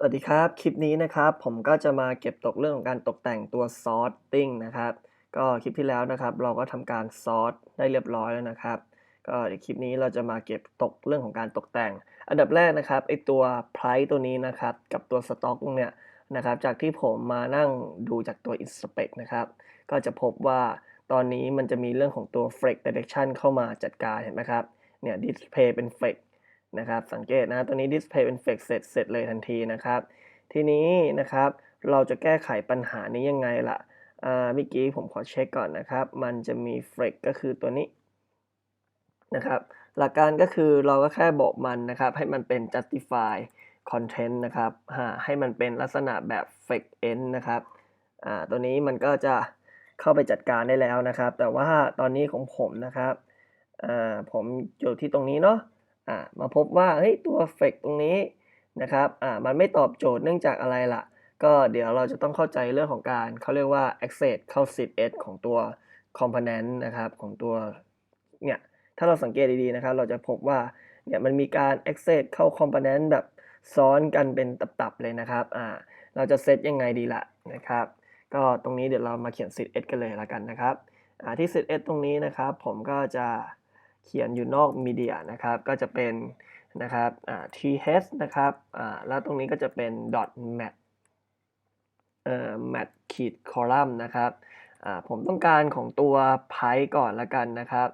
สวัสดีครับ คลิปนี้นะครับ ผมก็จะมาเก็บตกเรื่องของการตกแต่งตัว sorting นะครับ ก็คลิปที่แล้วนะครับ เราก็ทำการ sort ได้เรียบร้อยแล้วนะครับ ก็เดี๋ยวคลิปนี้เราจะมาเก็บตกเรื่องของการตกแต่ง อันดับแรกนะครับไอตัว price ตัวนี้นะครับ กับตัว stock เนี้ยนะครับ จากที่ผมมานั่งดูจากตัว inspect นะครับ ก็จะพบว่าตอนนี้มันจะมีเรื่องของตัว flex direction เข้ามาจัดการเห็นไหมครับ เนี่ย display เป็น flex นะครับ สังเกตนะตัวนี้ display เป็น flex เสร็จเสร็จเลยทันทีนะครับ ทีนี้นะครับเราจะแก้ไขปัญหานี้ยังไงล่ะอ่าเมื่อกี้ผมขอเช็คก่อนนะครับ มันจะมี flex ก็คือตัวนี้นะครับหลักการก็คือเราก็แค่บอกมันนะครับ ให้มันเป็น justify content นะครับให้มันเป็นลักษณะแบบ flex end นะครับตัวนี้มันก็จะเข้าไปจัดการได้แล้วนะครับ แต่ว่าตอนนี้ของผมนะครับผมอยู่ที่ตรงนี้เนาะ อ่ามาพบว่าเฮ้ยตัว flex ตรงนี้นะครับอ่ามันไม่ตอบโจทย์เนื่องจากอะไรล่ะ ก็เดี๋ยวเราจะต้องเข้าใจเรื่องของการเขาเรียกว่า access เข้า CSS ของตัว component นะครับของตัวเนี่ยถ้าเราสังเกตดีๆนะครับ เราจะพบว่าเนี่ยมันมีการ access เข้า component แบบซ้อนกันเป็นตับๆเลยนะครับอ่าเราจะเซตยังไงดีล่ะนะครับ ก็ตรงนี้เดี๋ยวเรามาเขียน CSS กันเลยละกันนะครับอ่าที่ CSS ตรงนี้นะครับ ผมก็จะ เขียนอยู่นอกมีเดียนะครับ ก็จะเป็นนะครับ th นะครับ แล้วตรงนี้ก็จะเป็น dot mat เอ่อ mat ขีด column นะครับผมต้องการของตัว price ก่อนละกันนะครับ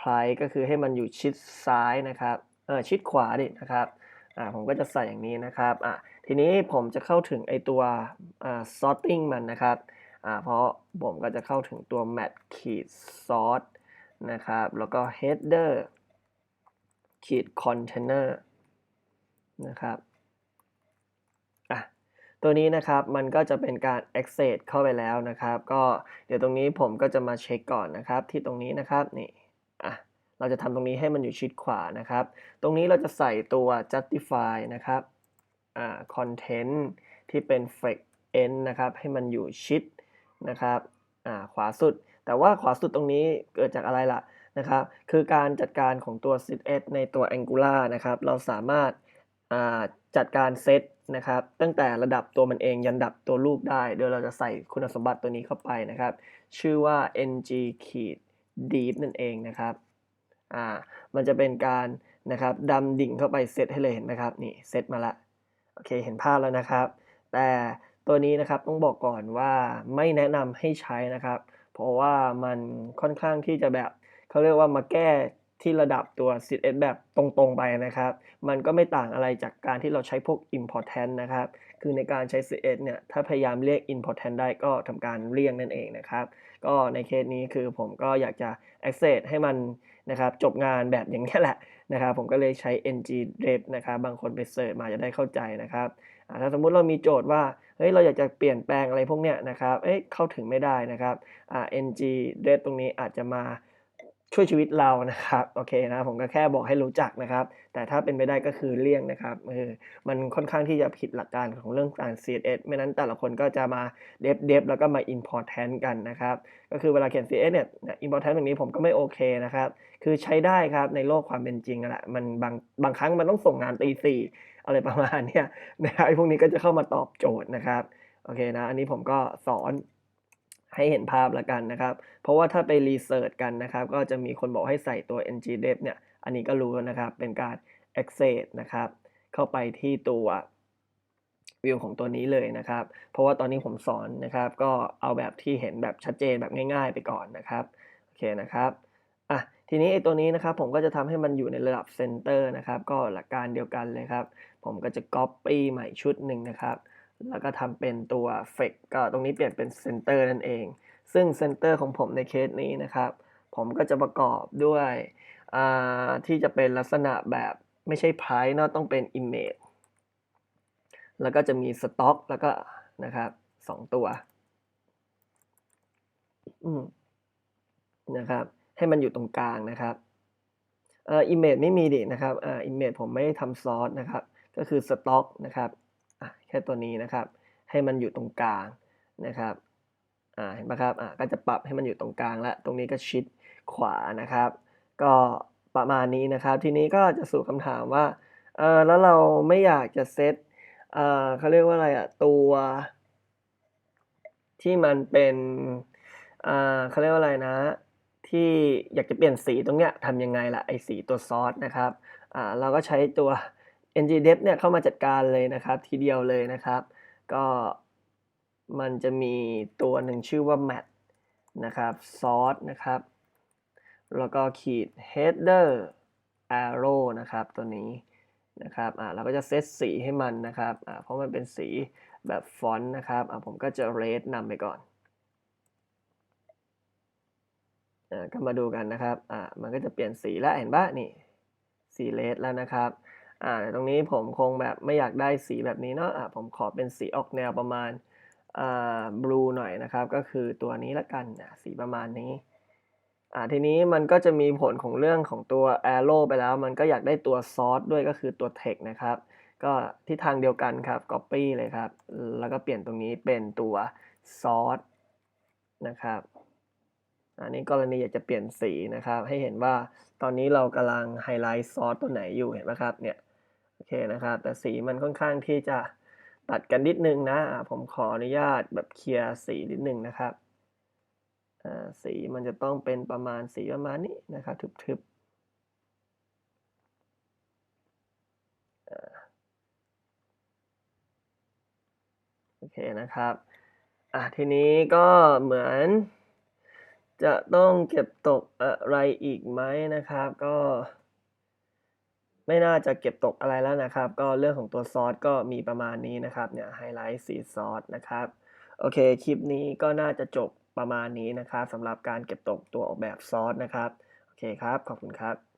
price ก็คือให้มันอยู่ชิดซ้ายนะครับ เออชิดขวาดินะครับ ผมก็จะใส่อย่างนี้นะครับ ทีนี้ผมจะเข้าถึงไอตัว sorting มันนะครับ เพราะผมก็จะเข้าถึงตัว mat ขีด sort นะครับ แล้วก็ header ขีด container นะครับอะตัวนี้นะครับมันก็จะเป็นการ access เข้าไปแล้วนะครับ ก็เดี๋ยวตรงนี้ผมก็จะมาเช็คก่อนนะครับที่ตรงนี้นะครับนี่อะเราจะทำตรงนี้ให้มันอยู่ชิดขวานะครับ ตรงนี้เราจะใส่ตัว justify นะครับอ่า content ที่เป็น flex end นะครับ ให้มันอยู่ชิดนะครับอ่าขวาสุด แต่ว่าขวาสุดตรงนี้เกิดจากอะไรล่ะนะครับ คือการจัดการของตัว CSS ในตัว Angular นะครับ เราสามารถจัดการเซตนะครับ ตั้งแต่ระดับตัวมันเองยันดับตัวรูปได้ โดยเราจะใส่คุณสมบัติตัวนี้เข้าไปนะครับ ชื่อว่า ng deep นั่นเองนะครับ อ่า มันจะเป็นการนะครับดำดิ่งเข้าไปเซตให้เลยเห็นไหมครับ นี่เซตมาละ โอเค เห็นภาพแล้วนะครับ แต่ตัวนี้นะครับต้องบอกก่อนว่าไม่แนะนำให้ใช้นะครับ เพราะว่ามันค่อนข้างที่จะแบบเขาเรียกว่ามาแก้ที่ระดับตัว CSS แบบตรงๆไปนะครับ มันก็ไม่ต่างอะไรจากการที่เราใช้พวก important นะครับ คือในการใช้ C S เนี่ยถ้าพยายามเรียก important ได้ก็ทำการเรียกนั่นเองนะครับ ก็ในเคสนี้คือผมก็อยากจะ access ให้มันนะครับจบงานแบบอย่างนี้แหละนะครับผมก็เลยใช้ ng ref นะครับบางคนไปเสิร์ชมาจะได้เข้าใจนะครับถ้าสมมุติเรามีโจทย์ว่าเฮ้ยเราอยากจะเปลี่ยนแปลงอะไรพวกเนี้ยนะครับเอ้ยเข้าถึงไม่ได้นะครับ ng ref ตรงนี้อาจจะมา ช่วยชีวิตเรานะครับโอเคนะผมก็แค่บอกให้รู้จักนะครับ แต่ถ้าเป็นไปได้ก็คือเลี่ยงนะครับเออมันค่อนข้างที่จะผิดหลักการของเรื่องการ CSS ไม่นั้นแต่ละคนก็จะมาเดฟเดฟแล้วก็มา important กันนะครับ ก็คือเวลาเขียน CSS เนี่ย important ตรงนี้ผมก็ไม่โอเคนะครับ คือใช้ได้ครับในโลกความเป็นจริงนั่นแหละมันบางบางครั้งมันต้องส่งงานตีสี่อะไรประมาณเนี้ยนะครับไอ้พวกนี้ก็จะเข้ามาตอบโจทย์นะครับโอเคนะอันนี้ผมก็สอน ให้เห็นภาพล้วกันนะครับ เพราะว่าถ้าไปรีเสิร์ชกันนะครับ ก็จะมีคนบอกให้ใส่ตัว ngdef เนี่ย อันนี้ก็รู้นะครับ เป็นการ access นะครับ เข้าไปที่ตัววิวของตัวนี้เลยนะครับ เพราะว่าตอนนี้ผมสอนนะครับ ก็เอาแบบที่เห็นแบบชัดเจนแบบง่าย ๆ ไปก่อนนะครับ โอเคนะครับอะทีนี้ไอ้ตัวนี้นะครับ ผมก็จะทำให้มันอยู่ในระดับเซนเตอร์นะครับ ก็หลักการเดียวกันเลยครับ ผมก็จะ copy ใหม่ชุดหนึ่งนะครับ แล้วก็ทำเป็นตัว flex ก็ตรงนี้เปลี่ยนเป็น center นั่นเอง ซึ่ง center ของผมในเคสนี้นะครับ ผมก็จะประกอบด้วยที่จะเป็นลักษณะแบบไม่ใช่ price นาะต้องเป็น image แล้วก็จะมี stock แล้วก็นะครับสองตัวนะครับ ให้มันอยู่ตรงกลางนะครับเอ่อ image ไม่มีดินะครับอ่า image ผมไม่ได้ทำซอสนะครับ ก็คือ stock นะครับ แค่ตัวนี้นะครับ ให้มันอยู่ตรงกลางนะครับเห็นปะครับก็จะปรับให้มันอยู่ตรงกลางแล้วตรงนี้ก็ชิดขวานะครับ ก็ประมาณนี้นะครับ ทีนี้ก็จะสู่คำถามว่าเออแล้วเราไม่อยากจะเซตอ่าเขาเรียกว่าอะไรอะตัวที่มันเป็นอ่าเขาเรียกว่าอะไรนะ ที่อยากจะเปลี่ยนสีตรงเนี้ยทำยังไงล่ะไอสีตัวซอสนะครับอ่าเราก็ใช้ตัว ngdep เนี่ยเข้ามาจัดการเลยนะครับ ทีเดียวเลยนะครับ ก็มันจะมีตัวหนึ่งชื่อว่า mat นะครับซอสนะครับ แล้วก็ขีด header arrow นะครับ ตัวนี้นะครับอ่าเราก็จะเซตสีให้มันนะครับอ่าเพราะมันเป็นสีแบบฟอนต์นะครับอ่าผมก็จะ red นำไปก่อนอ่าก็มาดูกันนะครับอ่ามันก็จะเปลี่ยนสีแล้วเห็นปะนี่สีเลดแล้วนะครับ อ่าตรงนี้ผมคงแบบไม่อยากได้สีแบบนี้เนาะอ่าผมขอเป็นสีออกแนวประมาณอ่าบลูหน่อยนะครับ ก็คือตัวนี้ละกันอะสีประมาณนี้อ่าทีนี้มันก็จะมีผลของเรื่องของตัว arrow ไปแล้ว มันก็อยากได้ตัว source ด้วยก็คือตัว text นะครับ ก็ที่ทางเดียวกันครับ copy เลยครับ แล้วก็เปลี่ยนตรงนี้เป็นตัว source นะครับอันนี้กรณีอยากจะเปลี่ยนสีนะครับ ให้เห็นว่าตอนนี้เรากำลังไฮไลท์ซอสตัวไหนอยู่เห็นไหมครับเนี่ย โอเคนะครับ แต่สีมันค่อนข้างที่จะตัดกันนิดนึงนะ ผมขออนุญาตแบบเคลียร์สีนิดนึงนะครับสีมันจะต้องเป็นประมาณสีประมาณนี้นะครับทึบๆโอเคนะครับอะทีนี้ก็เหมือน จะต้องเก็บตกอะไรอีกไหมนะครับ ก็ ไม่น่าจะเก็บตกอะไรแล้วนะครับ ก็เรื่องของตัวซอสก็มีประมาณนี้นะครับเนี่ยไฮไลท์สีซอสนะครับโอเคคลิปนี้ก็น่าจะจบประมาณนี้นะครับสำหรับการเก็บตกตัวออกแบบซอสนะครับโอเคครับขอบคุณครับ